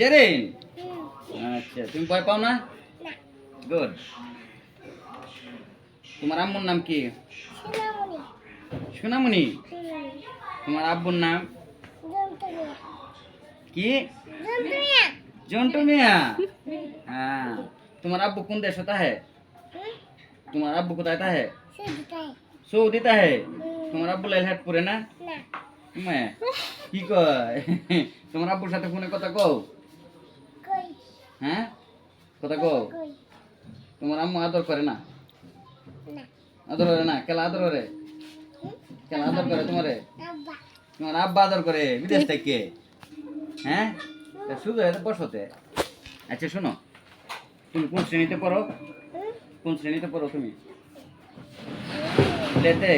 চেরিন আচ্ছা তুমি ভয় পাও না? গুড তোমার আম্মুর নাম কি? সোনামণি। তোমার আব্বুর নাম? কি? জন্টু মিয়া হ্যাঁ। তোমার আব্বু কোন দেশে তাহে তোমার আব্বু কোথায় তাহে সৌদি তাহে তোমার আব্বু লাইলহাটপুরে না? কি কয়? তোমার আব্বুর সাথে ফোনে কথা কও। হ্যাঁ? কথা কও। তোমার আম্মু আদর করে না? আদর করে না? কেলা আদর করে? কেলা আদর করে তোমারে? তোমার আব্বা আদর করে বিদেশ থেকে। হ্যাঁ? শুধু এত বসতে? আচ্ছা শোনো। তুমি কোন শ্রেণীতে পড়ো? কোন শ্রেণীতে পড়ো তুমি? লেতে?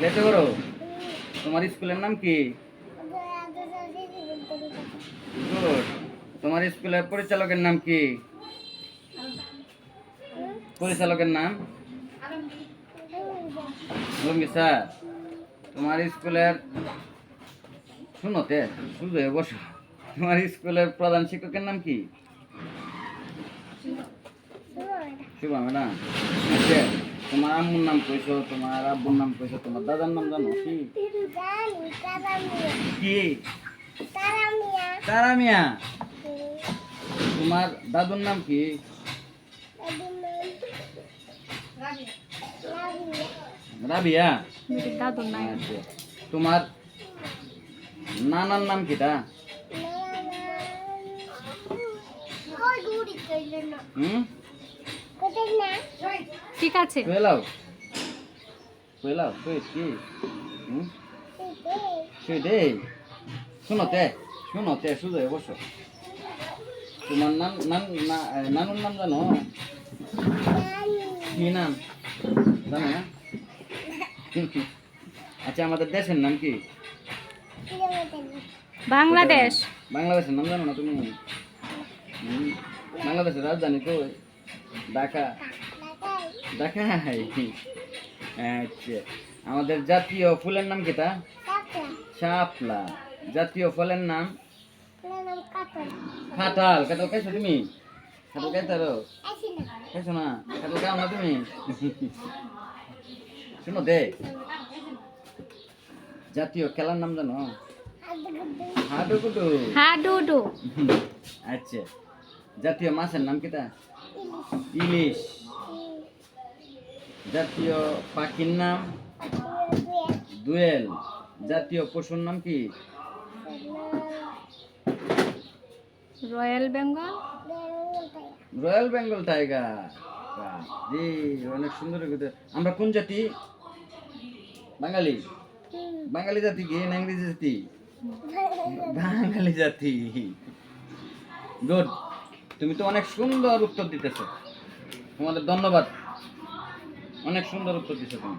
লেতে পড়ো? তোমার স্কুলের নাম কি. তোমার স্কুলের পরিচালকের নাম কি? পরিচালকের নাম? লঙ্গি স্যার। তোমার স্কুলের শুনোতে শুধু বসো। তোমার স্কুলের প্রধান শিক্ষকের নাম কি? শুভ ম্যাডাম। আচ্ছা তোমার আম্মুর নাম কইছো তোমার আব্বুর নাম কইছো তোমার দাদার নাম জানো কি? কি? তারা মিয়া তোমার দাদুর নাম কি? রাবিয়া। দাদুর আচ্ছা। তোমার নানার নাম কিটা? হুম? ঠিক আছে। কইলাও কই কি? হুম? শুই দে শুনোতে শুনোতে শুধু বসো। তোমার নাম নাম না- নানুর নাম জানো? কি নাম? জানো না? আচ্ছা আমাদের দেশের নাম কি? বাংলাদেশ। বাংলাদেশের নাম জানো না তুমি? বাংলাদেশের রাজধানী তো ঢাকা। ঢাকা? আচ্ছা আমাদের জাতীয় ফুলের নাম কিটা শাপলা। জাতীয় ফলের নাম? কাঁঠাল। কাঁঠাল খাইছো তুমি? কাঁঠাল খাইতারো খাইছো না। কাঁঠাল খাও না তুমি? শুনো দে। জাতীয় খেলার নাম জানো? হাডু কুটু হ্যাঁ ডুডু আচ্ছা। জাতীয় মাছের নাম কিটা ইলিশ। জাতীয় পাখির নাম? দুয়েল। জাতীয় পশুর নাম কি? Royal Bengal? Royal Bengal tiger. জি, অনেক সুন্দর আমরা কোন জাতি? বাঙালি। বাঙালি জাতি কি? না ইংরেজি জাতি? বাঙালি জাতি। গুড তুমি তো অনেক সুন্দর উত্তর দিতেছো। তোমাদের ধন্যবাদ। অনেক সুন্দর উত্তর দিছো তুমি।